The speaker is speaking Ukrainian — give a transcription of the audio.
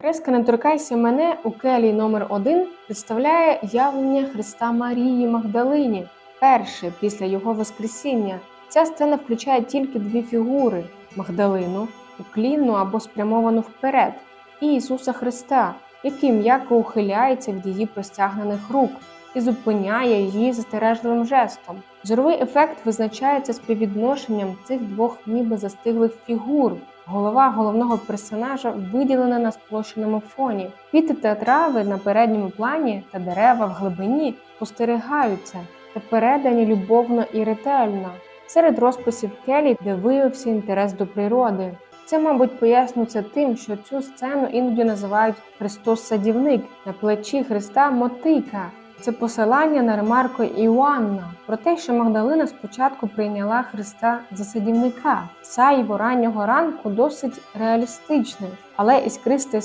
Фреска «Не торкайся мене» у келії номер 1 представляє явлення Христа Марії Магдалині, перше після його Воскресіння. Ця сцена включає тільки дві фігури Магдалину, уклінну або спрямовану вперед, і Ісуса Христа, який м'яко ухиляється від її простягнених рук і зупиняє її застережливим жестом. Зоровий ефект визначається співвідношенням цих двох ніби застиглих фігур. Голова головного персонажа виділена на сплощеному фоні. Квіти та трави на передньому плані та дерева в глибині спостерігаються та передані любовно і ретельно. Серед розписів Келі, де виявився інтерес до природи. Це, мабуть, пояснюється тим, що цю сцену іноді називають Христос-садівник на плечі Христа мотика. Це посилання на ремарку Іоанна про те, що Магдалина спочатку прийняла Христа за садівника. Сяйво раннього ранку досить реалістичним, але іскристе